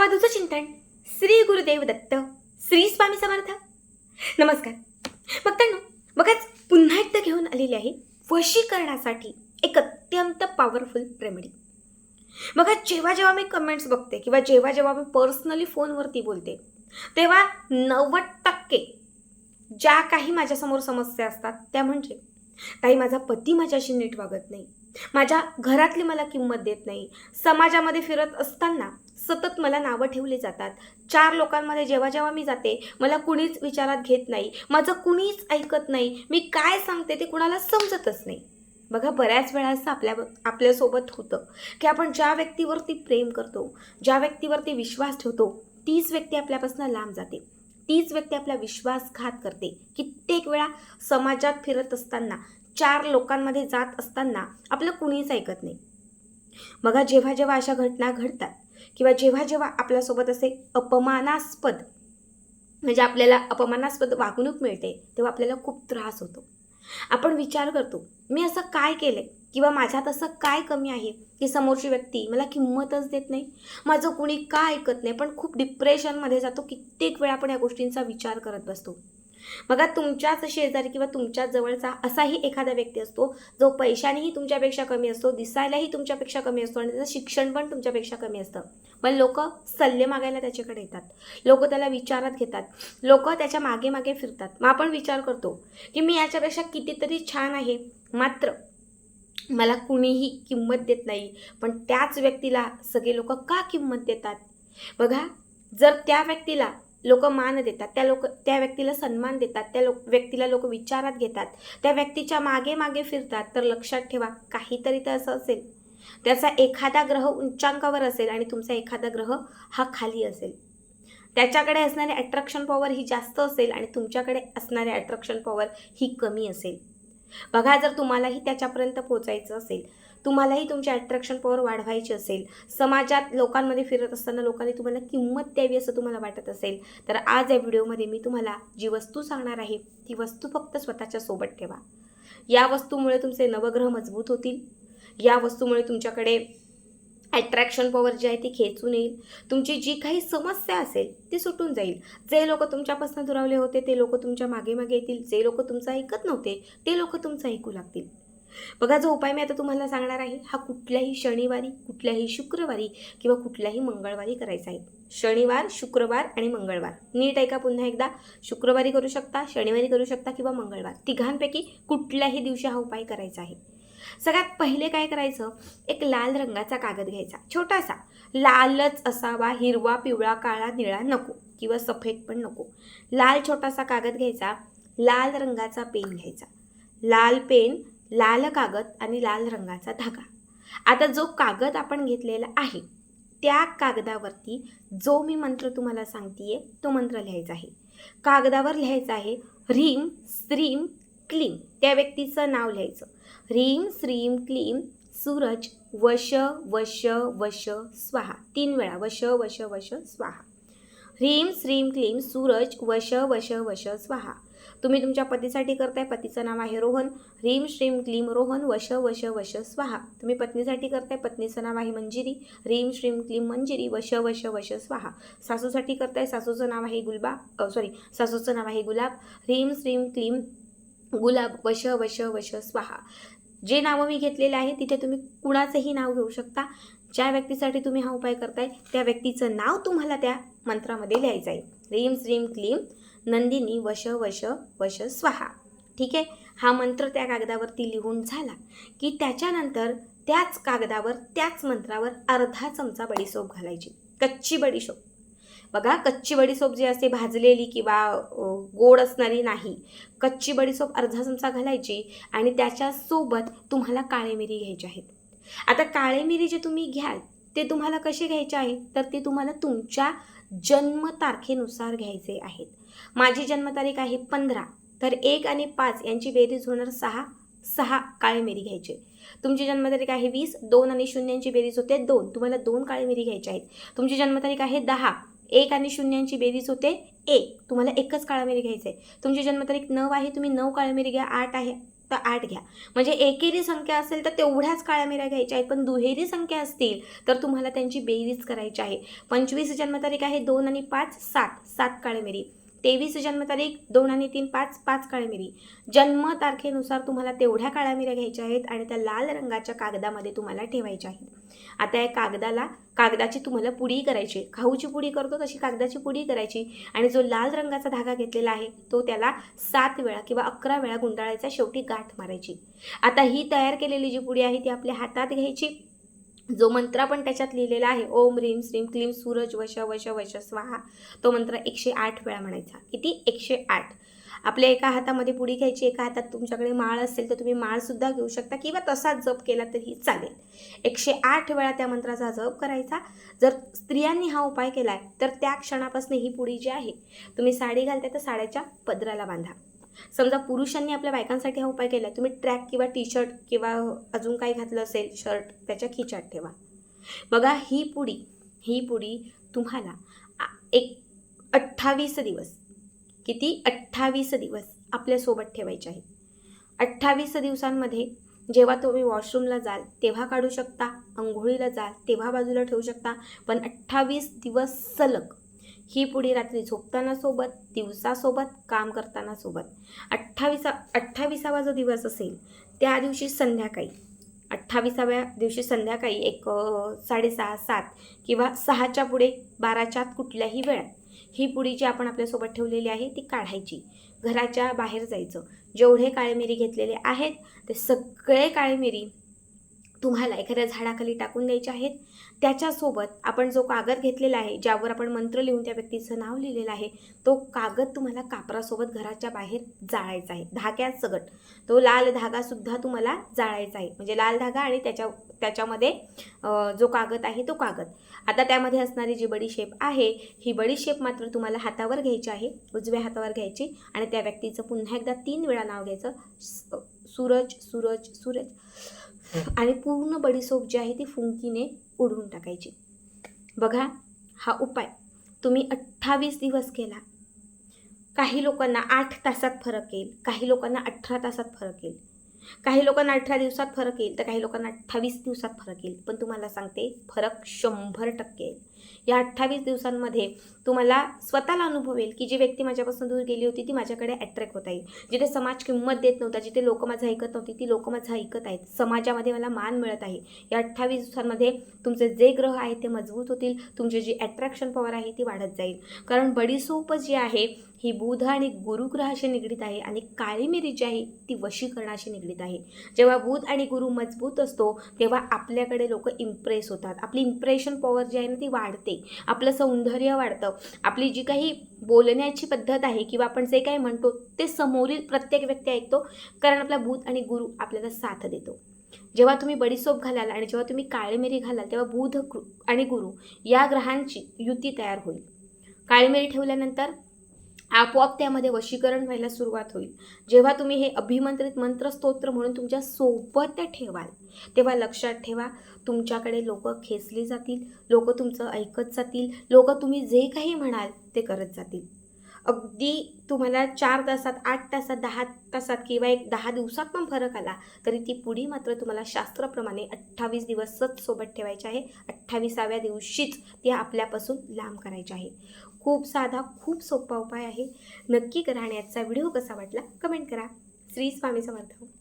अवधूचं चिंतन. श्री गुरुदेव दत्त. श्री स्वामी समर्थ. नमस्कार. बघताना बघाच पुन्हा एकदा घेऊन आलेली आहे वशीकरणासाठी एक अत्यंत पॉवरफुल रेमेडी बघा जेव्हा जेव्हा मी कमेंट्स बघते किंवा जेव्हा जेव्हा मी पर्सनली फोनवरती बोलते तेव्हा नव्वद टक्के ज्या काही माझ्यासमोर समस्या असतात त्या म्हणजे ताई माझा पती माझ्याशी नीट वागत नाही. माझ्या घरातली मला किंमत देत नाही. समाजामध्ये फिरत असताना सतत मला नावं ठेवली जातात. चार लोकांमध्ये जेव्हा जेव्हा मी जाते मला कुणीच विचारात घेत नाही. माझं कुणीच ऐकत नाही. मी काय सांगते ते कुणाला समजतच नाही. बघा बऱ्याच वेळा असं आपल्या आपल्यासोबत होतं की आपण ज्या व्यक्तीवरती प्रेम करतो ज्या व्यक्तीवरती विश्वास ठेवतो तीच व्यक्ती आपल्यापासून लांब जाते. तीच व्यक्ती आपला विश्वासघात करते. कित्येक वेळा समाजात फिरत असताना चार लोकांमध्ये जात असताना आपलं कुणीच ऐकत नाही. बघा जेव्हा जेव्हा अशा घटना घडतात किंवा जेव्हा जेव्हा आपल्यासोबत असे अपमानास्पद म्हणजे आपल्याला अपमानास्पद वागणूक मिळते तेव्हा आपल्याला खूप त्रास होतो. आपण विचार करतो मी असं काय केलं किंवा माझ्यात असं काय कमी आहे? की समोरची व्यक्ती मला किंमतच देत नाही? माझं कुणी का ऐकत नाही? पण खूप डिप्रेशनमध्ये जातो कित्येक वेळा आपण या गोष्टींचा विचार करत बसतो. बघा तुमच्याच शेजारी किंवा तुमच्या जवळचा असाही एखादा व्यक्ती असतो जो पैशानेही तुमच्यापेक्षा कमी असतो दिसायलाही तुमच्यापेक्षा कमी असतो आणि त्याचं शिक्षण पण तुमच्यापेक्षा कमी असतं. पण लोक सल्ले मागायला त्याच्याकडे येतात. लोक त्याला विचारात घेतात. लोक त्याच्यामागे मागे फिरतात. मग आपण विचार करतो की मी याच्यापेक्षा कितीतरी छान आहे. मात्र मला कुणीही किंमत देत नाही. पण त्याच व्यक्तीला सगळे लोक का किंमत देतात? बघा जर त्या व्यक्तीला लोक मान देतात त्या लोक त्या व्यक्तीला सन्मान देतात त्या लोक व्यक्तीला लोक विचारात घेतात त्या व्यक्तीच्या मागे मागे फिरतात. तर लक्षात ठेवा काहीतरी तर असं असेल. त्याचा एखादा ग्रह उंचांकावर असेल आणि तुमचा एखादा ग्रह हा खाली असेल. त्याच्याकडे असणारी अट्रॅक्शन पॉवर ही जास्त असेल आणि तुमच्याकडे असणारी अट्रॅक्शन पॉवर ही कमी असेल. बघा जर तुम्हालाही त्याच्यापर्यंत पोचायचं असेल तुम्हालाही तुमची अट्रॅक्शन पॉवर वाढवायची असेल. समाजात लोकांमध्ये फिरत असताना लोकांनी तुम्हाला किंमत द्यावी असं तुम्हाला वाटत असेल तर आज या व्हिडिओमध्ये मी तुम्हाला जी वस्तू सांगणार आहे ती वस्तू फक्त स्वतःच्या सोबत ठेवा. या वस्तूमुळे तुमचे नवग्रह मजबूत होतील. या वस्तूमुळे तुमच्याकडे अट्रॅक्शन पॉवर जी आहे ती खेचून येईल. तुमची जी काही समस्या असेल ती सुटून जाईल. जे लोक तुमच्यापासून दुरावले होते ते लोक तुमच्या मागे मागे येतील. जे लोक तुमचं ऐकत नव्हते ते लोक तुमचं ऐकू लागतील. बघा जो उपाय मी आता तुम्हाला सांगणार आहे हा कुठल्याही शनिवारी कुठल्याही शुक्रवारी किंवा कुठल्याही मंगळवारी करायचा आहे. शनिवार शुक्रवार आणि मंगळवार. नीट ऐका पुन्हा एकदा. शुक्रवारी करू शकता शनिवारी करू शकता किंवा मंगळवार. तिघांपैकी कुठल्याही दिवशी हा उपाय करायचा आहे. सगळ्यात पहिले काय करायचं? एक लाल रंगाचा कागद घ्यायचा. छोटासा. लालच असावा हिरवा पिवळा काळा निळा नको किंवा सफेद पण नको. लाल छोटासा कागद घ्यायचा. लाल रंगाचा पेन घ्यायचा. लाल पेन लाल कागद आणि लाल रंगाचा धागा. आता जो कागद आपण घेतलेला आहे त्या कागदावरती जो मी मंत्र तुम्हाला सांगतेय तो मंत्र लिहायचा आहे. कागदावर लिहायचा आहे ह्रीम श्रीम क्लीम. त्या व्यक्तीचं नाव लिहायचं. ह्रीम श्रीम क्लीम सूरज वश वश वश स्वाहा. तीन वेळा वश वश वश स्वाहा. ह्रीम श्रीम क्लीम सूरज वश वश वश स्वाहा. तुम्ही तुमच्या पतीसाठी करताय. पतीचं नाव आहे रोहन. ह्रीम श्रीम क्लीम रोहन वश वश वश स्वाहा. तुम्ही पत्नीसाठी करताय. पत्नीचं नाव आहे मंजिरी. ह्रीम श्रीम क्लीम मंजिरी वश वश वश स्वाहा. सासूसाठी करताय. सासूचं नाव आहे गुलबा. सॉरी सासूचं नाव आहे गुलाब. ह्रीम श्रीम क्लीम गुलाब वश वश वश स्वाहा. जे नावं मी घेतलेले आहे तिथे तुम्ही कुणाचंही नाव घेऊ शकता. ज्या व्यक्तीसाठी तुम्ही हा उपाय करताय त्या व्यक्तीचं नाव तुम्हाला त्या मंत्रामध्ये लिहायचं आहे. रीम श्रीम क्लीम नंदिनी वश वश वश स्वाहा. ठीक आहे? हा मंत्र त्या कागदावरती लिहून झाला की त्याच्यानंतर त्याच कागदावर त्याच मंत्रावर अर्धा चमचा बडीसोप घालायची. कच्ची बडीशोप बघा कच्ची बडीसोप जी असते भाजलेली किंवा गोड असणारी नाही. कच्ची बडीसोप अर्धा चमचा घालायची आणि त्याच्यासोबत तुम्हाला काळे मिरी घ्यायचे आहेत. आता काळे मिरी जे तुम्ही घ्याल ते तुम्हाला कसे घ्यायचे आहे? तर ते तुम्हाला तुमच्या जन्मतारखेनुसार घ्यायचे आहेत. माझी जन्मतारीख आहे पंधरा तर एक आणि पाच यांची बेरीज होणार सहा सहा काळे मिरी घ्यायचे. तुमची जन्मतारीख आहे वीस दोन आणि शून्यांची बेरीज होते दोन. तुम्हाला दोन काळे मिरी घ्यायचे आहेत. तुमची जन्मतारीख आहे दहा एक आणि शून्यांची बेरीज होते एक. तुम्हाला एकच काळा मिरी घ्यायचं आहे. तुमची जन्मतारीख नऊ आहे तुम्ही नऊ काळा मिरी घ्या आठ आहे तर आठ घ्या. म्हणजे एकेरी संख्या असेल तर तेवढ्याच काळ्या मिऱ्या घ्यायच्या आहेत पण दुहेरी संख्या असतील तर तुम्हाला त्यांची बेरीज करायची आहे. पंचवीस जन्मतारीख आहे दोन आणि पाच सात. सात काळे मिरी. तेवीस जन्मतारीख दोन आणि तीन पाच. पाच काळे मिरी. जन्मतारखेनुसार तुम्हाला तेवढ्या काळ्या मिऱ्या घ्यायच्या आहेत आणि त्या लाल रंगाच्या कागदामध्ये तुम्हाला ठेवायच्या आहेत. आता या कागदाला कागदाची तुम्हाला पुडी करायची खाऊची पुडी करतो तशी कागदाची पुडी करायची आणि जो लाल रंगाचा धागा घेतलेला आहे तो त्याला सात वेळा किंवा अकरा वेळा गुंडाळायचा शेवटी गाठ मारायची आता ही तयार केलेली जी पुडी आहे ती आपल्या हातात घ्यायची जो मंत्र आपण त्याच्यात लिहिलेला आहे ओम रीम श्रीम क्लीम सूरज वश वश वश स्वाहा तो मंत्र एकशे आठ वेळा म्हणायचा. किती? एकशे आठ. आपल्या एका हातामध्ये पुडी घ्यायची एका हातात तुमच्याकडे माळ असेल तर तुम्ही माळसुद्धा घेऊ शकता किंवा तसाच जप केला तरी चालेल. एकशे आठ वेळा त्या मंत्राचा जप करायचा. जर स्त्रियांनी हा उपाय केला आहे तर त्या क्षणापासून ही पुडी जी आहे तुम्ही साडी घालता तर साड्याच्या पदराला बांधा. समजा पुरुषांनी आपल्या बायकांसाठी हा उपाय केला तुम्ही ट्रॅक किंवा टी शर्ट किंवा अजून काही घातलं असेल शर्ट त्याच्या खिचात ठेवा. बघा ही पुडी ही पुडी तुम्हाला एक अठ्ठावीस दिवस किती? अठ्ठावीस दिवस आपल्यासोबत ठेवायचे आहे अठ्ठावीस दिवसांमध्ये जेव्हा तुम्ही वॉशरूमला जाल तेव्हा काढू शकता आंघोळीला जाल तेव्हा बाजूला ठेवू शकता पण अठ्ठावीस दिवस सलग ही पुढे रात्री झोपताना सोबत दिवसासोबत काम करताना सोबत अठ्ठावीसा अठ्ठावीसावा जो दिवस असेल त्या दिवशी संध्याकाळी अठ्ठावीसाव्या दिवशी संध्याकाळी एक साडेसहा सात किंवा सहाच्या पुढे बाराच्या आत कुठल्याही वेळात ही पुडी जी आपण आपल्यासोबत ठेवलेली आहे ती काढायची. घराच्या बाहेर जायचं. जेवढे काळेमिरी घेतलेले आहेत ते सगळे काळेमिरी तुम्हाला एखाद्या झाडाखाली टाकून द्यायचे आहेत. त्याच्यासोबत आपण जो कागद घेतलेला आहे ज्यावर आपण मंत्र लिहून त्या व्यक्तीचं नाव लिहिलेलं आहे तो कागद तुम्हाला कापरासोबत घराच्या बाहेर जाळायचा आहे. धाग्यात सगट. तो लाल धागासुद्धा तुम्हाला जाळायचा आहे. म्हणजे लाल धागा आणि त्याच्या त्याच्यामध्ये जो कागद आहे तो कागद. आता त्यामध्ये असणारी जी बडीशेप आहे ही बडीशेप मात्र तुम्हाला हातावर घ्यायची आहे उजव्या हातावर घ्यायची आणि त्या व्यक्तीचं पुन्हा एकदा तीन वेळा नाव घ्यायचं. सूरज सूरज सूरज. आणि पूर्ण बडीसोप जी आहे ती फुंकीने उडवून टाकायची. बघा हा उपाय तुम्ही अठ्ठावीस दिवस केला. काही लोकांना आठ तासात फरक येईल काही लोकांना अठरा तासात फरक येईल. काही लोकांना अठरा दिवसात फरक येईल तर काही लोकांना अठ्ठावीस दिवसात फरक येईल. पण तुम्हाला सांगते फरक शंभर टक्के येईल. या अठ्ठावीस दिवसांमध्ये तुम्हाला स्वतःला अनुभव येईल की जी व्यक्ती माझ्यापासून दूर गेली होती ती माझ्याकडे अट्रॅक्ट होता येईल जिथे समाज किंमत देत नव्हता जिथे लोक माझं ऐकत नव्हती ती लोक माझं ऐकत आहेत. समाजामध्ये मला मान मिळत आहे. या अठ्ठावीस दिवसांमध्ये तुमचे जे ग्रह आहेत ते मजबूत होतील. तुमची जी अट्रॅक्शन पॉवर आहे ती वाढत जाईल. कारण बडीसोप जी आहे ही बुध आणि गुरुग्रहाशी निगडीत आहे आणि काळी मिरी जी आहे ती वशीकरणाशी निगडीत आहे. जेव्हा बुध आणि गुरु मजबूत असतो तेव्हा आपल्याकडे लोक इम्प्रेस होतात. आपली इम्प्रेशन पॉवर जी आहे ना ती वाढते. आपलं सौंदर्य वाढतं. आपली जी काही बोलण्याची पद्धत आहे किंवा आपण जे काही म्हणतो ते समोरील प्रत्येक व्यक्ती ऐकतो कारण आपला भूत आणि गुरु आपल्याला साथ देतो. जेव्हा तुम्ही बडीसोप घालाल आणि जेव्हा तुम्ही काळी मिरी घालाल तेव्हा बुध आणि गुरु या ग्रहांची युती तयार होईल. काळी मिरी ठेवल्यानंतर आपोआप त्यामध्ये वशीकरण व्हायला सुरुवात होईल. जेव्हा तुम्ही हे अभिमंत्रित मंत्र स्तोत्र म्हणून तुमच्यासोबत ठेवाल तेव्हा लक्षात ठेवा तुमच्याकडे लोक खेचली जातील लोक तुमचं ऐकत जातील लोक तुम्ही जे काही म्हणाल ते करत जातील. अगदी तुम्हाला चार तासात आठ तासात दहा तासात किंवा एक दहा दिवसात पण फरक आला तरी ती पुढी मात्र तुम्हाला शास्त्राप्रमाणे अठ्ठावीस दिवसच सोबत ठेवायची आहे. अठ्ठावीसाव्या दिवशीच ती आपल्यापासून लांब करायची आहे. खूप साधा खूप सोपा उपाय आहे. नक्की करा आणि आजचा व्हिडिओ कसा वाटला कमेंट करा. श्री स्वामी समर्थ.